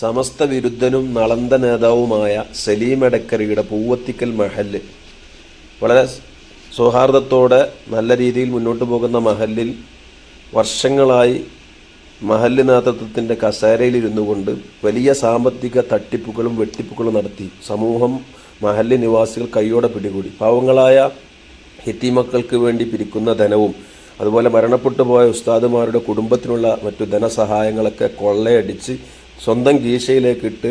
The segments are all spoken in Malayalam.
സമസ്ത വിരുദ്ധനും നളന്ത നേതാവുമായ സലീം എടക്കരയുടെ പൂവത്തിക്കൽ മഹൽ വളരെ സൗഹാർദ്ദത്തോടെ നല്ല രീതിയിൽ മുന്നോട്ട് പോകുന്ന മഹല്ലിൽ വർഷങ്ങളായി മഹല്ല് നേതൃത്വത്തിന്റെ കസേരയിലിരുന്നു കൊണ്ട് വലിയ സാമ്പത്തിക തട്ടിപ്പുകളും വെട്ടിപ്പുകളും നടത്തി. സമൂഹം മഹല്ല് നിവാസികൾ കൈയോടെ പിടികൂടി. പാവങ്ങളായ ഹിത്തിമക്കൾക്ക് വേണ്ടി പിരിക്കുന്ന ധനവും അതുപോലെ മരണപ്പെട്ടു പോയ ഉസ്താദുമാരുടെ കുടുംബത്തിനുള്ള മറ്റു ധനസഹായങ്ങളൊക്കെ കൊള്ളയടിച്ച് സ്വന്തം കീശയിലേക്കിട്ട്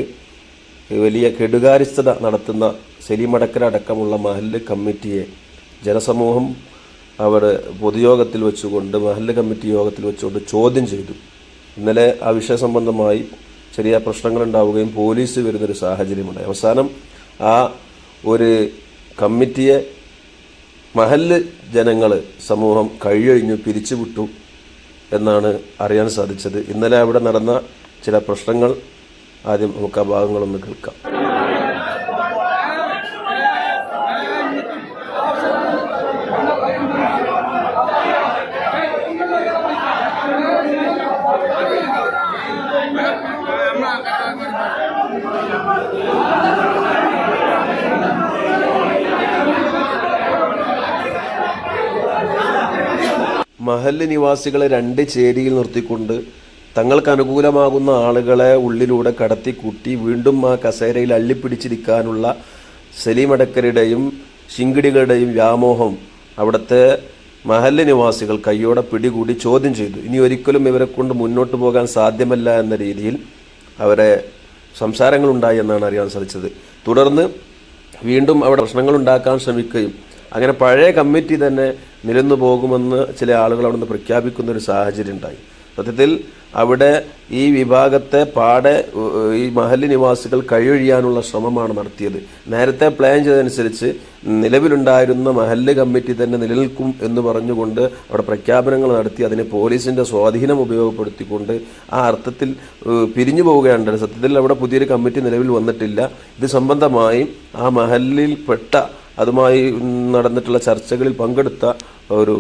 വലിയ കെടുകാര്യസ്ഥത നടത്തുന്ന സെലിമടക്കര അടക്കമുള്ള മഹല്ല് കമ്മിറ്റിയെ ജനസമൂഹം അവർ പൊതുയോഗത്തിൽ വെച്ചുകൊണ്ട് മഹല്ല് കമ്മിറ്റി യോഗത്തിൽ വെച്ചുകൊണ്ട് ചോദ്യം ചെയ്തു. ഇന്നലെ ആ വിഷയ സംബന്ധമായി ചെറിയ പ്രശ്നങ്ങളുണ്ടാവുകയും പോലീസ് വരുന്നൊരു സാഹചര്യമുണ്ടായി. അവസാനം ആ ഒരു കമ്മിറ്റിയെ മഹല്ല് ജനങ്ങൾ സമൂഹം കഴിയൊഴിഞ്ഞു പിരിച്ചുവിട്ടു എന്നാണ് അറിയാൻ സാധിച്ചത്. ഇന്നലെ അവിടെ നടന്ന ചില പ്രശ്നങ്ങൾ ആദ്യം നമുക്ക് ആ ഭാഗങ്ങളൊന്ന് കേൾക്കാം. മഹല്ല് നിവാസികളെ രണ്ട് ചേരിയിൽ നിർത്തിക്കൊണ്ട് തങ്ങൾക്ക് അനുകൂലമാകുന്ന ആളുകളെ ഉള്ളിലൂടെ കടത്തി കൂട്ടി വീണ്ടും ആ കസേരയിൽ അള്ളിപ്പിടിച്ചിരിക്കാനുള്ള സലീമടക്കരുടെയും ശിങ്കിടികളുടെയും വ്യാമോഹം അവിടുത്തെ മഹല്ല് നിവാസികൾ കയ്യോടെ പിടികൂടി ചോദ്യം ചെയ്തു. ഇനി ഒരിക്കലും ഇവരെ കൊണ്ട് മുന്നോട്ട് പോകാൻ സാധ്യമല്ല എന്ന രീതിയിൽ അവരെ സംസാരങ്ങളുണ്ടായി എന്നാണ് അറിയാൻ സാധിച്ചത്. തുടർന്ന് വീണ്ടും അവിടെ പ്രശ്നങ്ങൾ ഉണ്ടാക്കാൻ ശ്രമിക്കുകയും അങ്ങനെ പഴയ കമ്മിറ്റി തന്നെ നിലന്നു പോകുമെന്ന് ചില ആളുകൾ അവിടെ നിന്ന് പ്രഖ്യാപിക്കുന്ന ഒരു സാഹചര്യം ഉണ്ടായി. സത്യത്തിൽ അവിടെ ഈ വിഭാഗത്തെ പാടെ ഈ മഹല്ല് നിവാസികൾ കഴിയൊഴിയാനുള്ള ശ്രമമാണ് നടത്തിയത്. നേരത്തെ പ്ലാൻ ചെയ്തതനുസരിച്ച് നിലവിലുണ്ടായിരുന്ന മഹല്ല് കമ്മിറ്റി തന്നെ നിലനിൽക്കും എന്ന് പറഞ്ഞുകൊണ്ട് അവിടെ പ്രഖ്യാപനങ്ങൾ നടത്തി അതിനെ പോലീസിന്റെ സ്വാധീനം ഉപയോഗപ്പെടുത്തിക്കൊണ്ട് ആ അർത്ഥത്തിൽ പിരിഞ്ഞു പോവുകയാണ് സത്യത്തിൽ അവിടെ പുതിയൊരു കമ്മിറ്റി നിലവിൽ വന്നിട്ടില്ല. ഇത് സംബന്ധമായി ആ മഹല്ലിൽപ്പെട്ട അതുമായി നടന്നിട്ടുള്ള ചർച്ചകളിൽ പങ്കെടുത്ത ഒരു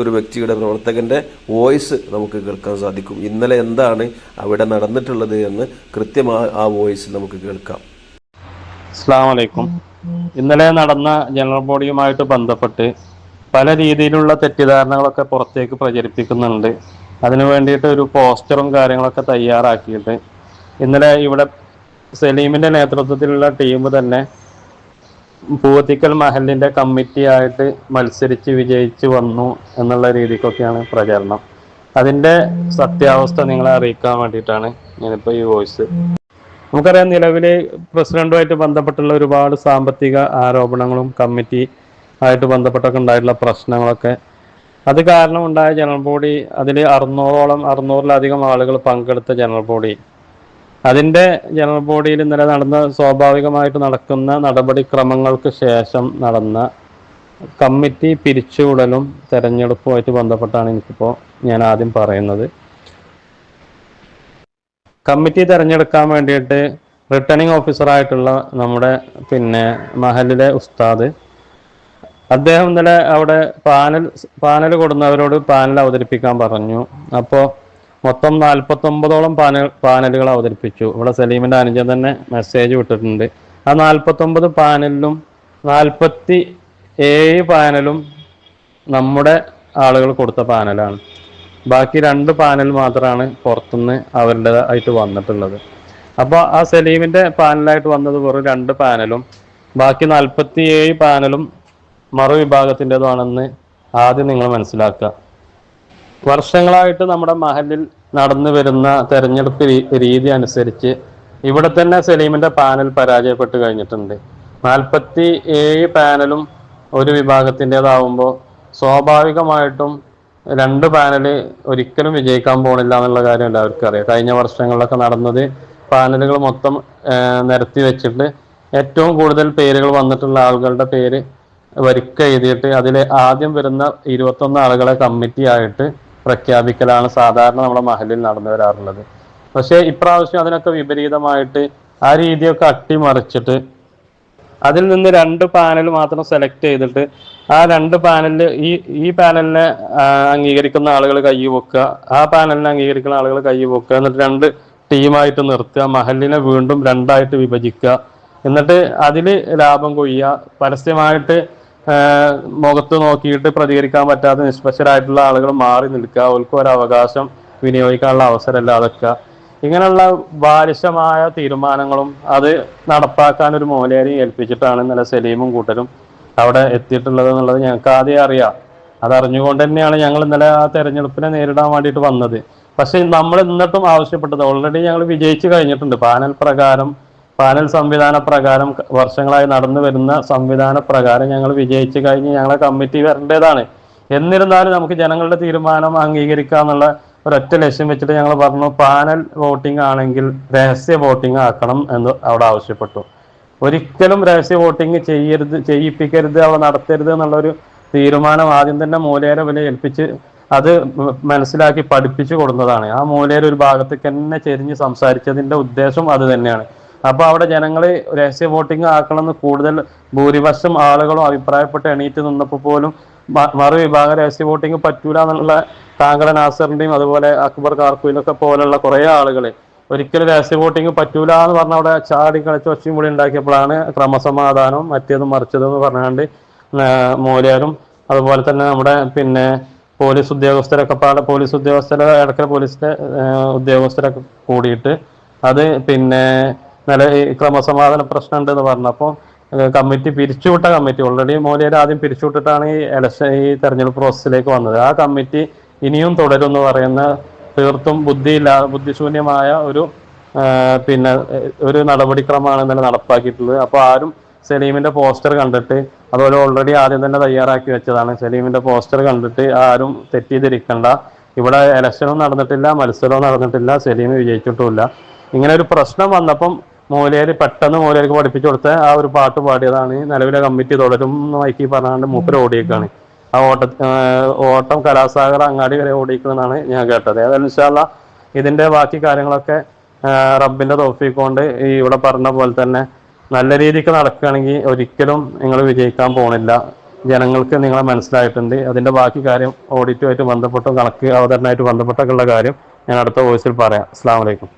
ഒരു വ്യക്തിയുടെ പ്രവർത്തകന്റെ വോയിസ് നമുക്ക് കേൾക്കാൻ സാധിക്കും. ഇന്നലെ എന്താണ് അവിടെ നടന്നിട്ടുള്ളത് എന്ന് കൃത്യമായി ആ വോയിസ് നമുക്ക് കേൾക്കാം. അസ്സാം വലൈക്കും ഇന്നലെ നടന്ന ജനറൽ ബോഡിയുമായിട്ട് ബന്ധപ്പെട്ട് പല രീതിയിലുള്ള തെറ്റിദ്ധാരണകളൊക്കെ പുറത്തേക്ക് പ്രചരിപ്പിക്കുന്നുണ്ട്. അതിനു വേണ്ടിയിട്ട് ഒരു പോസ്റ്ററും കാര്യങ്ങളൊക്കെ തയ്യാറാക്കിയിട്ട് ഇന്നലെ ഇവിടെ സലീമിന്റെ നേതൃത്വത്തിലുള്ള ടീം തന്നെ പൂവത്തിക്കൽ മഹലിന്റെ കമ്മിറ്റി ആയിട്ട് മത്സരിച്ച് വിജയിച്ച് വന്നു എന്നുള്ള രീതിക്കൊക്കെയാണ് പ്രചരണം. അതിന്റെ സത്യാവസ്ഥ നിങ്ങളെ അറിയിക്കാൻ വേണ്ടിയിട്ടാണ് ഞാനിപ്പോൾ ഈ വോയിസ് നമുക്കറിയാം നിലവിലെ പ്രസിഡന്റുമായിട്ട് ബന്ധപ്പെട്ടുള്ള ഒരുപാട് സാമ്പത്തിക ആരോപണങ്ങളും കമ്മിറ്റി ആയിട്ട് ബന്ധപ്പെട്ടൊക്കെ ഉണ്ടായിട്ടുള്ള പ്രശ്നങ്ങളൊക്കെ. അത് കാരണം ഉണ്ടായ ജനറൽ ബോഡി അതിൽ അറുന്നൂറോളം അറുന്നൂറിലധികം ആളുകൾ പങ്കെടുത്ത ജനറൽ ബോഡി. അതിന്റെ ജനറൽ ബോഡിയിൽ ഇന്നലെ നടന്ന സ്വാഭാവികമായിട്ട് നടക്കുന്ന നടപടിക്രമങ്ങൾക്ക് ശേഷം നടന്ന കമ്മിറ്റി പിരിച്ചുവിടലും തെരഞ്ഞെടുപ്പുമായിട്ട് ബന്ധപ്പെട്ടാണ് എനിക്കിപ്പോൾ ഞാൻ ആദ്യം പറയുന്നത്. കമ്മിറ്റി തിരഞ്ഞെടുക്കാൻ വേണ്ടിയിട്ട് റിട്ടേണിംഗ് ഓഫീസറായിട്ടുള്ള നമ്മുടെ പിന്നെ മഹലിലെ ഉസ്താദ് അദ്ദേഹം ഇന്നലെ അവിടെ പാനൽ പാനൽ കൊടുന്നവരോട് പാനൽ അവതരിപ്പിക്കാൻ പറഞ്ഞു. അപ്പോൾ മൊത്തം നാൽപ്പത്തൊമ്പതോളം പാനൽ പാനലുകൾ അവതരിപ്പിച്ചു. ഇവിടെ സലീമിന്റെ അനുജൻ തന്നെ മെസ്സേജ് വിട്ടിട്ടുണ്ട്. ആ നാൽപ്പത്തൊമ്പത് പാനലിലും നാൽപ്പത്തി ഏഴ് പാനലും നമ്മുടെ ആളുകൾ കൊടുത്ത പാനലാണ്. ബാക്കി രണ്ട് പാനൽ മാത്രമാണ് പുറത്തുനിന്ന് അവരുടേതായിട്ട് വന്നിട്ടുള്ളത്. അപ്പോൾ ആ സലീമിന്റെ പാനലായിട്ട് വന്നത് വെറും രണ്ട് പാനലും. ബാക്കി നാൽപ്പത്തി ഏഴ് പാനലും മറുവിഭാഗത്തിന്റെതാണെന്ന് ആദ്യം നിങ്ങൾ മനസ്സിലാക്കുക. വർഷങ്ങളായിട്ട് നമ്മുടെ മഹലിൽ നടന്നു വരുന്ന തെരഞ്ഞെടുപ്പ് രീതി അനുസരിച്ച് ഇവിടെ തന്നെ സലീമിന്റെ പാനൽ പരാജയപ്പെട്ട് കഴിഞ്ഞിട്ടുണ്ട്. നാൽപ്പത്തി ഏഴ് പാനലും ഒരു വിഭാഗത്തിന്റെതാവുമ്പോൾ സ്വാഭാവികമായിട്ടും രണ്ട് പാനൽ ഒരിക്കലും വിജയിക്കാൻ പോണില്ല എന്നുള്ള കാര്യം എല്ലാവർക്കും അറിയാം. കഴിഞ്ഞ വർഷങ്ങളിലൊക്കെ നടന്നത് പാനലുകൾ മൊത്തം നിരത്തി വെച്ചിട്ട് ഏറ്റവും കൂടുതൽ പേരുകൾ വന്നിട്ടുള്ള ആളുകളുടെ പേര് വരിക്ക അതിൽ ആദ്യം വരുന്ന ഇരുപത്തൊന്ന് ആളുകളെ കമ്മിറ്റി ആയിട്ട് പ്രഖ്യാപിക്കലാണ് സാധാരണ നമ്മുടെ മഹലിൽ നടന്നു വരാറുള്ളത്. പക്ഷേ ഇപ്രാവശ്യം അതിനൊക്കെ വിപരീതമായിട്ട് ആ രീതിയൊക്കെ അട്ടിമറിച്ചിട്ട് അതിൽ നിന്ന് രണ്ട് പാനൽ മാത്രം സെലക്ട് ചെയ്തിട്ട് ആ രണ്ട് പാനലിൽ ഈ ഈ പാനലിനെ അംഗീകരിക്കുന്ന ആളുകൾ കൈ പൊക്കുക ആ പാനലിനെ അംഗീകരിക്കുന്ന ആളുകൾ കൈ പൊക്കുക എന്നിട്ട് രണ്ട് ടീമായിട്ട് നിർത്തുക മഹലിനെ വീണ്ടും രണ്ടായിട്ട് വിഭജിക്കുക എന്നിട്ട് അതിൽ ലാഭം കൊയ്യുക പരസ്യമായിട്ട് മുഖത്ത് നോക്കിയിട്ട് പ്രതികരിക്കാൻ പറ്റാത്ത നിഷ്പക്ഷരായിട്ടുള്ള ആളുകൾ മാറി നിൽക്കുക. അവർക്ക് ഒരു അവകാശം വിനിയോഗിക്കാനുള്ള അവസരമല്ല അതൊക്കെ. ഇങ്ങനെയുള്ള ബാലിശമായ തീരുമാനങ്ങളും അത് നടപ്പാക്കാൻ ഒരു മോലേരി ഏൽപ്പിച്ചിട്ടാണ് ഇന്നലെ സലീമും കൂട്ടരും അവിടെ എത്തിയിട്ടുള്ളത് എന്നുള്ളത് ഞങ്ങൾക്ക് ആദ്യം അറിയാം. അതറിഞ്ഞുകൊണ്ട് തന്നെയാണ് ഞങ്ങൾ ഇന്നലെ ആ തെരഞ്ഞെടുപ്പിനെ നേരിടാൻ വേണ്ടിയിട്ട് വന്നത്. പക്ഷെ നമ്മൾ എന്നിട്ടും ആവശ്യപ്പെട്ടത്. ഓൾറെഡി ഞങ്ങൾ വിജയിച്ചു കഴിഞ്ഞിട്ടുണ്ട്. പാനൽ പ്രകാരം പാനൽ സംവിധാന പ്രകാരം വർഷങ്ങളായി നടന്നു വരുന്ന സംവിധാന പ്രകാരം ഞങ്ങൾ വിജയിച്ചു കഴിഞ്ഞ് ഞങ്ങളെ കമ്മിറ്റി വരേണ്ടതാണ്. എന്നിരുന്നാലും നമുക്ക് ജനങ്ങളുടെ തീരുമാനം അംഗീകരിക്കുക എന്നുള്ള ഒരൊറ്റ ലക്ഷ്യം വെച്ചിട്ട് ഞങ്ങൾ പറഞ്ഞു പാനൽ വോട്ടിംഗ് ആണെങ്കിൽ രഹസ്യ വോട്ടിംഗ് ആക്കണം എന്ന് അവിടെ ആവശ്യപ്പെട്ടു. ഒരിക്കലും രഹസ്യ വോട്ടിംഗ് ചെയ്യരുത് ചെയ്യിപ്പിക്കരുത് അവ നടത്തരുത് എന്നുള്ളൊരു തീരുമാനം ആദ്യം തന്നെ മൂലേര വില ഏൽപ്പിച്ച് അത് മനസ്സിലാക്കി പഠിപ്പിച്ചു കൊടുത്തതാണ്. ആ മൂലേര ഒരു ഭാഗത്തേക്ക് തന്നെ ചെരിഞ്ഞ് സംസാരിച്ചതിന്റെ ഉദ്ദേശം അത് തന്നെയാണ്. അപ്പൊ അവിടെ ജനങ്ങളെ രഹസ്യ വോട്ടിംഗ് ആക്കണമെന്ന് കൂടുതൽ ഭൂരിപക്ഷം ആളുകളും അഭിപ്രായപ്പെട്ട് എണീറ്റ് നിന്നപ്പോൾ പോലും മറു മറുവിഭാഗം രഹസ്യ വോട്ടിംഗ് പറ്റൂല എന്നുള്ള താങ്കളെ നാസറിന്റെയും അതുപോലെ അക്ബർ കാർക്കുയിലൊക്കെ പോലുള്ള കുറെ ആളുകളെ ഒരിക്കലും രഹസ്യ വോട്ടിംഗ് പറ്റൂല എന്ന് പറഞ്ഞ അവിടെ ചാടി കളിച്ച് ഒച്ചയും കൂടി ഉണ്ടാക്കിയപ്പോഴാണ് ക്രമസമാധാനവും മറ്റേതും മറിച്ചതും എന്ന് പറഞ്ഞാണ്ട് മൂല്യരും അതുപോലെ തന്നെ നമ്മുടെ പിന്നെ പോലീസ് ഉദ്യോഗസ്ഥരൊക്കെ പാടെ പോലീസ് ഉദ്യോഗസ്ഥരെ ഇടയ്ക്കൽ പോലീസിന്റെ ഉദ്യോഗസ്ഥരൊക്കെ കൂടിയിട്ട് അത് പിന്നെ നില ക്രമസമാധാന പ്രശ്നം ഉണ്ടെന്ന് പറഞ്ഞപ്പോൾ കമ്മിറ്റി പിരിച്ചുവിട്ട കമ്മിറ്റി ഓൾറെഡി മോലിയർ ആദ്യം പിരിച്ചുവിട്ടിട്ടാണ് ഈ ഇലക്ഷൻ ഈ തെരഞ്ഞെടുപ്പ് പ്രോസസ്സിലേക്ക് വന്നത്. ആ കമ്മിറ്റി ഇനിയും തുടരും എന്ന് പറയുന്ന തീർത്തും ബുദ്ധിയില്ല ബുദ്ധിശൂന്യമായ ഒരു പിന്നെ ഒരു നടപടിക്രമമാണ് ഇന്നലെ നടപ്പാക്കിയിട്ടുള്ളത്. അപ്പോൾ ആരും സലീമിന്റെ പോസ്റ്റർ കണ്ടിട്ട് അതുപോലെ ഓൾറെഡി ആദ്യം തന്നെ തയ്യാറാക്കി വെച്ചതാണ്. സലീമിന്റെ പോസ്റ്റർ കണ്ടിട്ട് ആരും തെറ്റിദ്ധരിക്കണ്ട ഇവിടെ ഇലക്ഷനും നടന്നിട്ടില്ല മത്സരവും നടന്നിട്ടില്ല സലീം വിജയിച്ചിട്ടുമില്ല. ഇങ്ങനെ ഒരു പ്രശ്നം വന്നപ്പം മൂലേര് പെട്ടെന്ന് മൂലേർക്ക് പഠിപ്പിച്ചു കൊടുത്ത ആ ഒരു പാട്ട് പാടിയതാണ് നിലവിലെ കമ്മിറ്റി തുടരും മൈക്കി പറഞ്ഞാണ്ട് മൂപ്പര് ഓടിയേക്കാണ്. ആ ഓട്ട ഓട്ടം കലാസാഗർ അങ്ങാടി വരെ ഓടിക്കുന്നതാണ് ഞാൻ കേട്ടത്. ഏതായാലും ഇൻഷാല്ല ഇതിന്റെ ബാക്കി കാര്യങ്ങളൊക്കെ റബ്ബിന്റെ തോഫിക്കൊണ്ട് ഈ ഇവിടെ പറഞ്ഞ പോലെ തന്നെ നല്ല രീതിക്ക് നടക്കുകയാണെങ്കിൽ ഒരിക്കലും നിങ്ങൾ വിജയിക്കാൻ പോണില്ല. ജനങ്ങൾക്ക് നിങ്ങളെ മനസ്സിലായിട്ടുണ്ട്. അതിന്റെ ബാക്കി കാര്യം ഓഡിറ്റുമായിട്ട് ബന്ധപ്പെട്ടും കണക്ക് അവതരണമായിട്ട് ബന്ധപ്പെട്ടൊക്കെ ഉള്ള കാര്യം ഞാൻ അടുത്ത വോയിസിൽ പറയാം. അസ്സാം വലൈക്കും